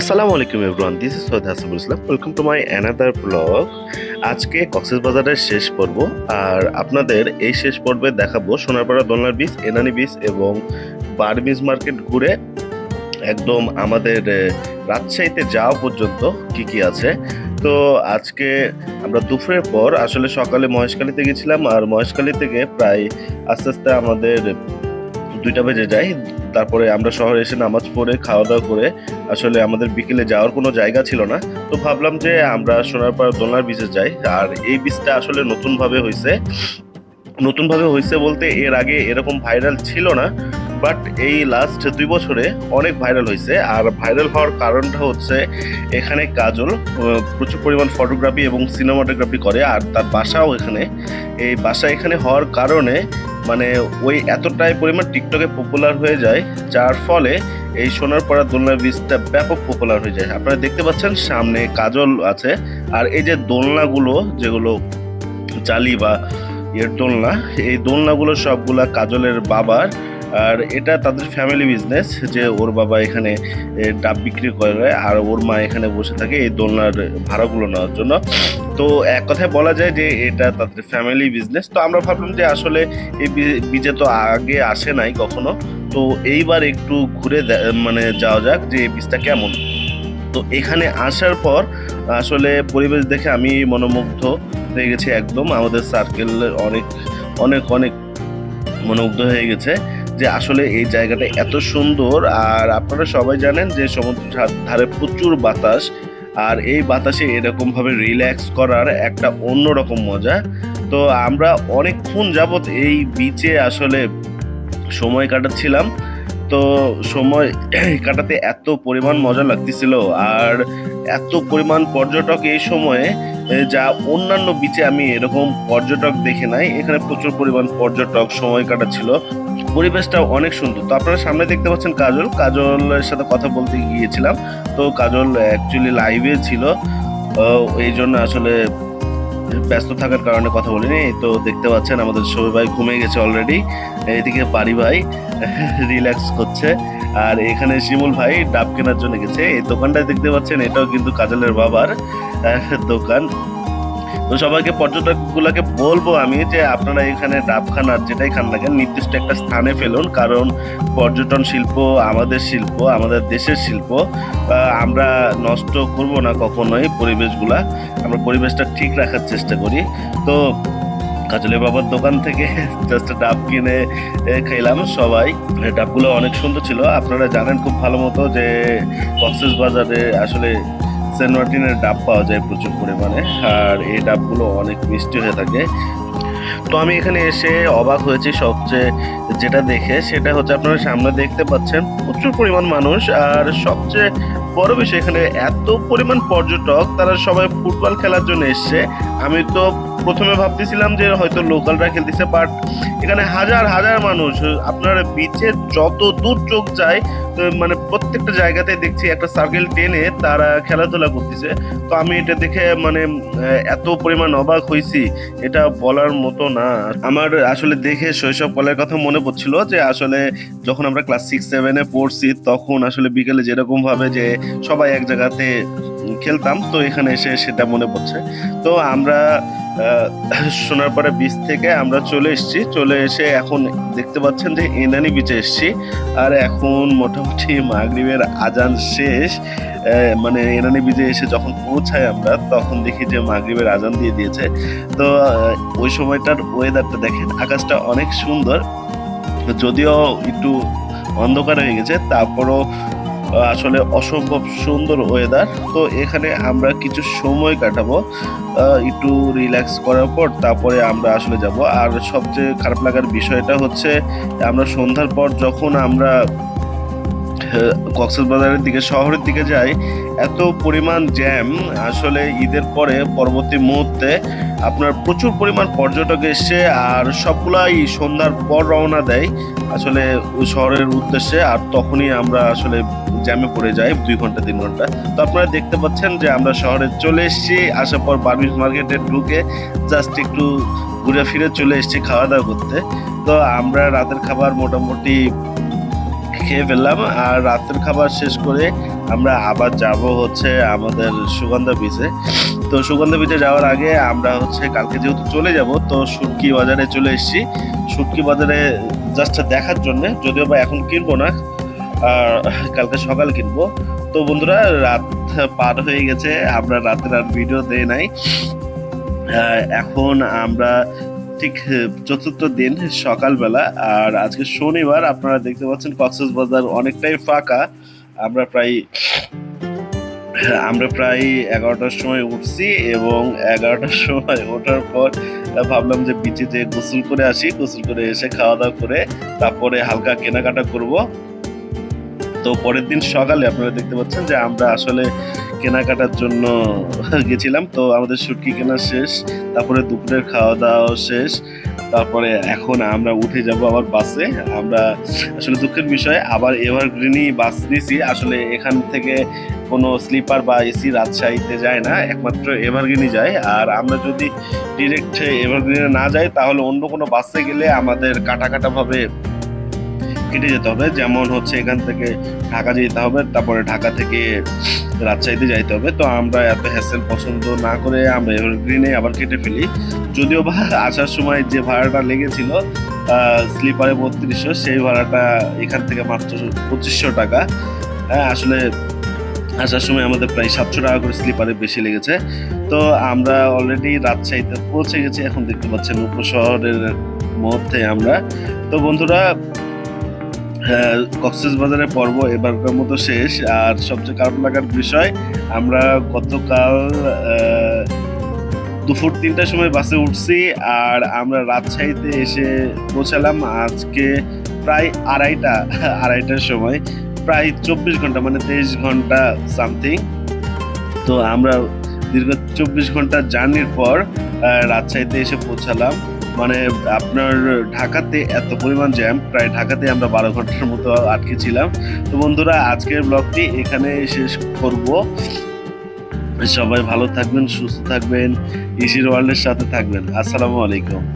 আসসালামু আলাইকুম everyone this is Syed Hasabul Islam welcome to my another blog আজকে কক্সেস বাজারের শেষ পর্ব, আর আপনাদের এই শেষ পর্বে দেখাবো সোনারপাড়া দোলনার বিচ এনানি বীজ এবং বারবিজ মার্কেট ঘুরে একদম আমাদের রাজশাহীতে যাওয়া পর্যন্ত কি কি আছে। তো আজকে আমরা দুপুরের পর, আসলে সকালে মহেশখালীতে গেছিলাম, আর মহেশখালী থেকে প্রায় আস্তে আস্তে আমাদের দুইটা বেজে যায়। তারপরে আমরা শহরে এসে নামাজ পড়ে খাওয়া দাওয়া করে আসলে আমাদের বিকেলে যাওয়ার কোনো জায়গা ছিল না। তো ভাবলাম যে আমরা সোনারপাড়া দোলনার বিচে যাই। আর এই বিচটা আসলে নতুনভাবে হয়েছে নতুনভাবে হয়েছে বলতে এর আগে এরকম ভাইরাল ছিল না। বাট এই লাস্ট দুই বছরে অনেক ভাইরাল হয়েছে। আর ভাইরাল হওয়ার কারণটা হচ্ছে এখানে কাজল প্রচুর পরিমাণ ফটোগ্রাফি এবং সিনেমাটোগ্রাফি করে, আর তার বাসাও এখানে। এই বাসা এখানে হওয়ার কারণে মানে ওই এতটাই পরিমাণ টিকটকে পপুলার হয়ে যায়, যার ফলে এই সোনারপাড়া দোলনা বীজটা ব্যাপক পপুলার হয়ে যায়। আপনারা দেখতে পাচ্ছেন সামনে কাজল আছে, আর এই যে দোলনাগুলো যেগুলো জালি বা এর দোলনা, এই দোলনাগুলো সবগুলা কাজলের বাবার আর এটা তাদের ফ্যামিলি বিজনেস যে ওর বাবা এখানে ডাব বিক্রি করে আর ওর মা এখানে বসে থাকে এই দোলনার ভাড়াগুলো নেওয়ার জন্য। তো এক কথায় বলা যায় যে এটা তাদের ফ্যামিলি বিজনেস তো আমরা ভাবলাম যে আসলে এই বীজে তো আগে আসে নাই কখনো। তো এইবার একটু ঘুরে মানে যাওয়া যাক যে এই বীজটা কেমন। তো এখানে আসার পর আসলে পরিবেশ দেখে আমি মনোমুগ্ধ হয়ে গেছি একদম। আমাদের সার্কেল অনেক অনেক অনেক মনোমুগ্ধ হয়ে গেছে। যে আসলে এই জায়গাটা এত সুন্দর, আর আপনারা সবাই জানেন যে সমুদ্র ধার- প্রচুর বাতাস, আর এই বাতাসে এরকমভাবে রিল্যাক্স করার একটা অন্যরকম মজা। তো আমরা অনেকক্ষণ যাবত এই বিচে আসলে সময় কাটাচ্ছিলাম। তো সময় কাটাতে এত পরিমাণ মজা লাগতেছিল, আর এত পরিমাণ পর্যটক এই সময়ে যা অন্যান্য বিচে আমি এরকম পর্যটক দেখে নাই। এখানে প্রচুর পরিমাণ পর্যটক সময় কাটাচ্ছিল। পরিবেশটা অনেক সুন্দর। তো আপনারা সামনে দেখতে পাচ্ছেন কাজল। কাজলের সাথে কথা বলতে গিয়েছিলাম। তো কাজল অ্যাকচুয়ালি লাইভে ছিল। এই জন্য আসলে ব্যস্ত থাকার কারণে কথা বলিনি। তো দেখতে পাচ্ছেন আমাদের সবাই ভাই ঘুমিয়ে গেছে অলরেডি এদিকে বাড়ি ভাই রিল্যাক্স করছে। আর এখানে শিমুল ভাই ডাব কেনার জন্য গেছে। এই দোকানটা দেখতে পাচ্ছেন এটাও কিন্তু কাজলের বাবার দোকান। তো সবাইকে পর্যটকগুলোকে বলব আমি যে আপনারা এখানে ডাব খান আর যেটাই খান না কেন, নির্দিষ্ট একটা স্থানে ফেলুন, কারণ পর্যটন শিল্প আমাদের শিল্প, আমাদের দেশের শিল্প আমরা নষ্ট করব না কখনোই পরিবেশগুলা, আমরা পরিবেশটা ঠিক রাখার চেষ্টা করি। তো কাজলের বাবার দোকান থেকে জাস্ট ডাব কিনে খেলাম সবাই। ডাবগুলো অনেক সুন্দর ছিল। আপনারা জানেন খুব ভালো মতো যে কক্সেস বাজারে আসলে সেন্ট মার্টিনের ডাব পাওয়া যায় প্রচুর পরিমাণে। আর এই ডাবগুলো অনেক মিষ্টি হয়ে থাকে। তো আমি এখানে এসে অবাক হয়েছি সবচেয়ে যেটা দেখে, সেটা হচ্ছে আপনারা সামনে দেখতে পাচ্ছেন প্রচুর পরিমাণ মানুষ, আর সবচেয়ে বড় বিষয় এখানে এত পরিমাণ পর্যটক, তারা সবাই ফুটবল খেলার জন্য এসছে। আমি তো প্রথমে ভাবতেছিলাম যে হয়তো লোকালরা খেলতেছে বাট এখানে হাজার হাজার মানুষ, আপনার বিচে যত দূর চোখ যায় মানে প্রত্যেকটা জায়গাতে দেখছি একটা সার্কেল টেনে তারা খেলাধুলা করতেছে। তো আমি এটা দেখে মানে এত পরিমাণ অবাক হয়েছি এটা বলার মতো না। আমার আসলে দেখে শৈশব কলের কথা মনে পড়ছিল যে আসলে যখন আমরা ক্লাস সিক্স সেভেনে পড়ছি, তখন আসলে বিকেলে যেরকম ভাবে যে সবাই এক জায়গাতে খেলতাম, তো এখানে এসে সেটা মনে পড়ছে। তো আমরা শোনার পরে বিচ থেকে আমরা চলে এসেছি। চলে এসে এখন দেখতে পাচ্ছেন যে এনানি বিচে এসেছি। আর এখন মোটামুটি মাগরিবের আজান শেষ। মানে এনানি বিচে এসে যখন পৌঁছাই আমরা, তখন দেখি যে মাগরিবের আজান দিয়ে দিয়েছে। তো ওই সময়টার ওয়েদারটা দেখেন, আকাশটা অনেক সুন্দর। যদিও একটু অন্ধকার হয়ে গেছে, তারপরও আসলে অসম্ভব সুন্দর ওয়েদার তো এখানে আমরা কিছু সময় কাটাবো একটু রিল্যাক্স করার পর তারপরে আমরা আসলে যাব। আর সবচেয়ে খারাপ লাগার বিষয়টা হচ্ছে, আমরা সন্ধ্যার পর যখন আমরা কক্সবাজারের দিকে, শহরের দিকে যাই, এত পরিমাণ জ্যাম আসলে ঈদের পরে, পরবর্তী মুহূর্তে আপনার প্রচুর পরিমাণ পর্যটক এসছে আর সবগুলাই সন্ধ্যার পর রওনা দেয় আসলে শহরের উদ্দেশ্যে। আর তখনই আমরা আসলে জ্যামে পড়ে যাই দুই ঘণ্টা, তিন ঘণ্টা। তো আপনারা দেখতে পাচ্ছেন যে আমরা শহরে চলে এসেছি, আসার পর বার্মিজ মার্কেটে ঢুকে জাস্ট একটু ঘুরে ফিরে চলে এসেছি খাওয়া দাওয়া করতে। তো আমরা রাতের খাবার মোটামুটি খেয়ে ফেললাম আর রাতের খাবার শেষ করে আমরা আবার যাব হচ্ছে আমাদের সুগন্ধা বিচে তো সুগন্ধা বিচে যাওয়ার আগে আমরা হচ্ছে কালকে যেহেতু চলে যাব, তো সুটকি বাজারে চলে এসেছি। সুটকি বাজারে জাস্ট দেখার জন্য, যদিও বা এখন কিনবো না কালকে সকাল কিনবো। তো বন্ধুরা, রাত পার হয়ে গেছে, আমরা রাতের আর ভিডিও দেই নাই। এখন আমরা ঠিক চতুর্থ দিন, সকালবেলা, আর আজকে শনিবার, আপনারা দেখতে পাচ্ছেন কক্সেস বাজার অনেকটাই ফাঁকা। আমরা প্রায় আমরা প্রায় এগারোটার সময় উঠছি এবং এগারোটার সময় ওঠার পর ভাবলাম যে বিচে যে গোসল করে আসি, গোসল করে এসে খাওয়া দাওয়া করে তারপরে হালকা কেনাকাটা করব। তো পরের দিন সকালে আপনারা দেখতে পাচ্ছেন যে আমরা আসলে কেনাকাটার জন্য গেছিলাম। তো আমাদের শুটকি কেনা শেষ, তারপরে দুপুরের খাওয়া দাওয়া শেষ, তারপরে এখন আমরা উঠে যাব আবার বাসে। আমরা আসলে দুঃখের বিষয়, আবার এভারগ্রিনই বাস নিছি। আসলে এখান থেকে কোনো স্লিপার বা এসি রাজশাহীতে যায় না, একমাত্র এভারগ্রিনই যায়। আর আমরা যদি ডিরেক্ট এভারগ্রিনে না যাই, তাহলে অন্য কোনো বাসে গেলে আমাদের কাটা কাটা ভাবে কেটে যেতে হবে। যেমন হচ্ছে এখান থেকে ঢাকা যেতে হবে, তারপরে ঢাকা থেকে রাজশাহীতে যাইতে হবে। তো আমরা এত হ্যাসেল পছন্দ না করে আমরা এভারগ্রিনে আবার কেটে ফেলি। যদিও বা আসার সময় যে ভাড়াটা লেগেছিল স্লিপারে বত্রিশশো, সেই ভাড়াটা এখান থেকে মাত্র পঁচিশশো টাকা। হ্যাঁ আসলে আসার সময় আমাদের প্রায় সাতশো টাকা করে স্লিপারে বেশি লেগেছে। তো আমরা অলরেডি রাজশাহীতে পৌঁছে গেছি, এখন দেখতে পাচ্ছেন উপশহরের মধ্যে আমরা। তো বন্ধুরা হ্যাঁ, কক্সেস বাজারের পর্ব এবারকার মতো শেষ। আর সবচেয়ে খারাপ লাগার বিষয় আমরা গতকাল দুপুর তিনটার সময় বাসে উঠছি আর আমরা রাজশাহীতে এসে পৌঁছালাম আজকে প্রায় আড়াইটা আড়াইটার সময় প্রায় চব্বিশ ঘণ্টা মানে তেইশ ঘণ্টা সামথিং। তো আমরা দীর্ঘ চব্বিশ ঘণ্টা জার্নির পর রাজশাহীতে এসে পৌঁছালাম। মানে আপনার ঢাকাতে এত পরিমাণ জ্যাম প্রায় ঢাকাতে আমরা বারো ঘণ্টার মতো আটকে ছিলাম। তো বন্ধুরা, আজকের ব্লগটি এখানে শেষ করব। সবাই ভালো থাকবেন, সুস্থ থাকবেন ইসির ওয়ার্ল্ডের সাথে থাকবেন। আসসালামু আলাইকুম।